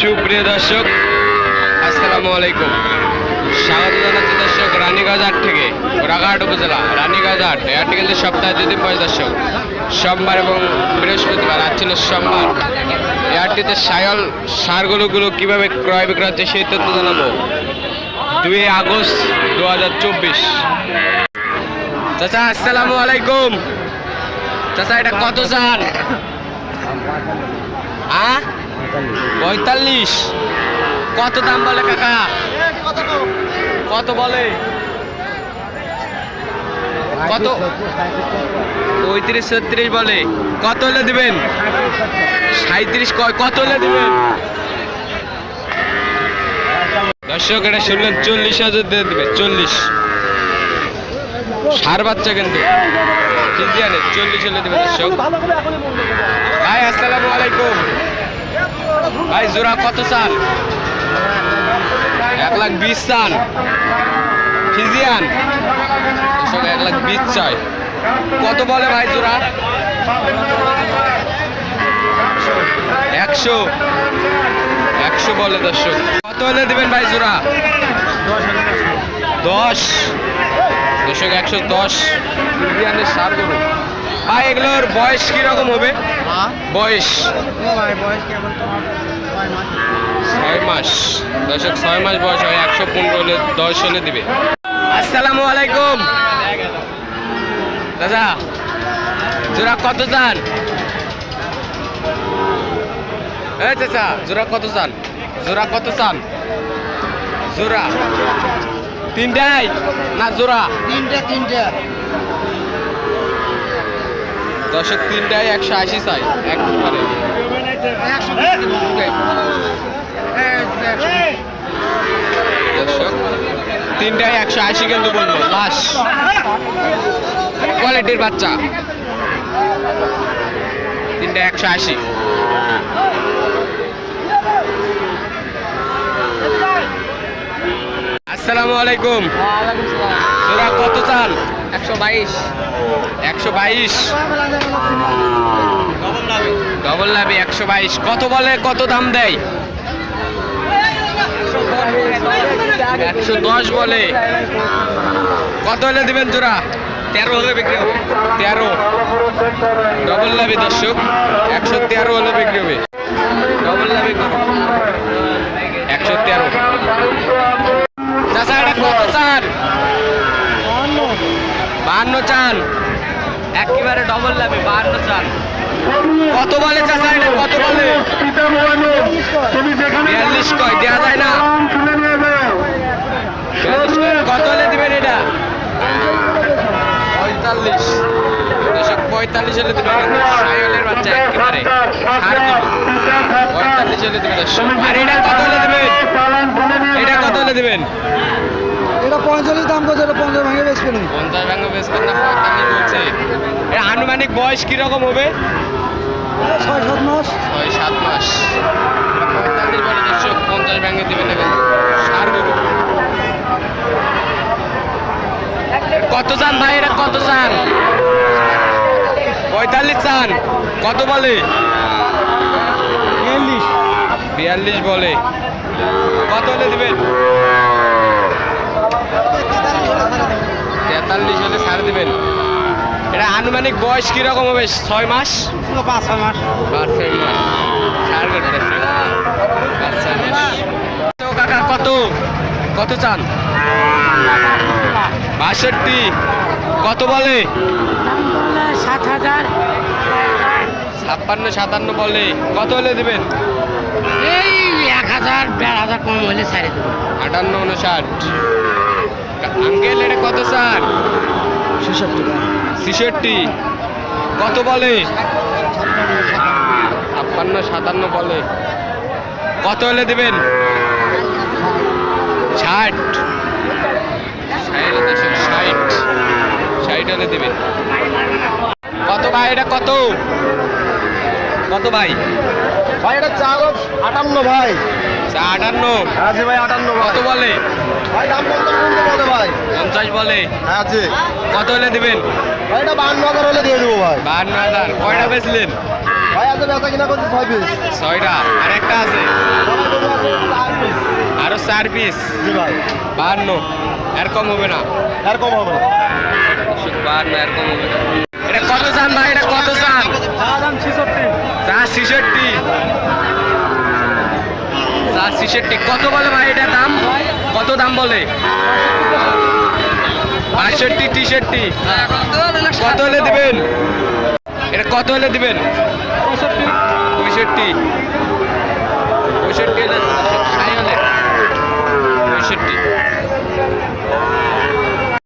সুপ্রিয় দর্শক, আসসালামু আলাইকুম। স্বাগত জানাচ্ছি দর্শক রানীগঞ্জ হাট থেকে গোড়াঘাট উপজেলা, রানীগঞ্জ এই হাটটি কিন্তু সপ্তাহে দুদিন পরে দর্শক, সোমবার এবং বৃহস্পতিবার আজ ছিল সোমবার। এই হাটটিতে সায়ল সারগুলোগুলো কীভাবে ক্রয় বিক্রয় হচ্ছে সেই তথ্য জানাব। দুই আগস্ট দু হাজার চব্বিশ। চাচা, আসসালামু আলাইকুম। চাচা, এটা কত চান? হ্যাঁ পঁয়তাল্লিশ। কত দাম বলে কাকা? কত বলে? কত? পঁয়ত্রিশ, ছত্রিশ বলে। কত হলে দিবেন? সাঁত্রিশ কত হলে দিবেন? দর্শক, এটা শুনলেন, চল্লিশ হাজার দিয়ে দেবে, চল্লিশ। সার বাচ্চা কিন্তু। চল্লিশ হলে দেবে দর্শক। ভাই, আসসালামু আলাইকুম। ভাই, জোড়া কত চান? এক লাখ বিশ চান। ফিজিয়ান? এক লাখ বিশ চাই। কত বলে ভাই জোড়া? একশো। একশো বলে দর্শক। কত হলে দেবেন ভাই জোড়া? দশ। দর্শক, একশো দশ। ফিজিয়ানের সার ভাই, এগুলোর বয়স কীরকম হবে? বয়স? ছয় মাস। দর্শক ছয় মাস বয়স হয় একশো পনেরো হলে দশ হলে দিবে। আসসালামু আলাইকুম। দাদা জোড়া কত চান? এই চাচা জোড়া কত চান? জোড়া কত চান? জোড়া। তিনটাই? না জোড়া? তিনটা তিনটা। দর্শক তিনটায় একশো আশি চাই। এক তিনটায় একশো আশি কিন্তু বলব লাশ। কোয়ালিটির বাচ্চা। তিনটা একশো আশি। আসসালামু আলাইকুম। কত চান? একশো বাইশ। একশো বাইশ। ডবল লাভি একশো বাইশ। কত বলে, কত দাম দেয়? একশো দশ বলে। কত হলে দিবেন জোড়া? তেরো হলে বিক্রি হবে। তেরো। ডবল লাভি দর্শক। একশো তেরো হলে বিক্রি হবে। ডবল লাভি একশো তেরো। বাহান্ন চান। একেবারে ডবল লাভে বাহান্ন চান। কত বলে এটা? কত বলে? বিয়াল্লিশ কয় দেওয়া যায় না। কত হলে দিবেন এটা? পঁয়তাল্লিশ। পঁয়তাল্লিশ হলে দিবেন একেবারে। পঁয়তাল্লিশ হলে দিবেন এটা কত হলে দিবেন? এটা কত হলে দিবেন? এটা দাম কত এটা পঞ্চাশ ভাঙে বেচবে না পঞ্চাশ ভাঙা বেশ না বলছে? এটা আনুমানিক বয়স কীরকম হবে? ছয় সাত মাস। ছয় সাত মাস। পঁয়তাল্লিশ বলে দর্শক পঞ্চাশ ব্যাঙ্গে দেবে না কিন্তু সার কত চান ভাই এটা কত চান? পঁয়তাল্লিশ চান। কত বলে? বিয়াল্লিশ। বিয়াল্লিশ বলে। কত হলে দেবেন? তেতাল্লিশ হলে ছাড় দেবেন। এটা আনুমানিক বয়স কীরকম হবে? ছয় মাস? পাঁচ ছয় মাস। পাঁচ ছয় মাস। ছাড় করতে ছয় মাস তো কাকা কত? কত চান? বাষট্টি। কত বলে? সাত হাজার। ছাপ্পান্ন সাতান্ন বলে। কত হলে দেবেন? এই এক হাজার দেড় হাজার কম হলে ছাড়ে দেবো। আটান্ন উনষাট আঙ্কেল এটা কত চান ছেষট্টি ছেষট্টি। কত বলে? ছাপ্পান্ন সাতান্ন বলে। কত হলে দেবেন? ষাট। ষাট ষাট। ষাট হলে দেবেন। কত ভাই? এটা কত? কত ভাই? ভাই এটা চাল আটান্ন ভাই। আটান্ন। আছে ভাই আটান্ন কত বলে? ভাই দাম পর্যন্ত ভাই? পঞ্চাশ বলে। হ্যাঁ আছে। কত হলে দেবেন? ভাই এটা হাজার হলে দিয়ে দেবো ভাই। বাহান্ন হাজার। কয়টা বেচলেন? ভাই আছে বেচা কিনা করছে ছয় পিস ছয়টা। আর একটা আছে? চার পিস জি ভাই। বাহান্ন। এর কম হবে না? এরকম হবে না। বাহান্ন এর কম হবে না। এটা কত চান ভাই? এটা কত চান? দাম ছিষট্টি। চা ছিষট্টি। আর সিসেরটি কত বলে ভাই এটা দাম? কত দাম বলে? বাষট্টি টি শার্টটি কত হলে দেবেন? এটা কত হলে দেবেন? পঁয়ষট্টি। পঁয়ষট্টি হলে। পঁয়ষট্টি।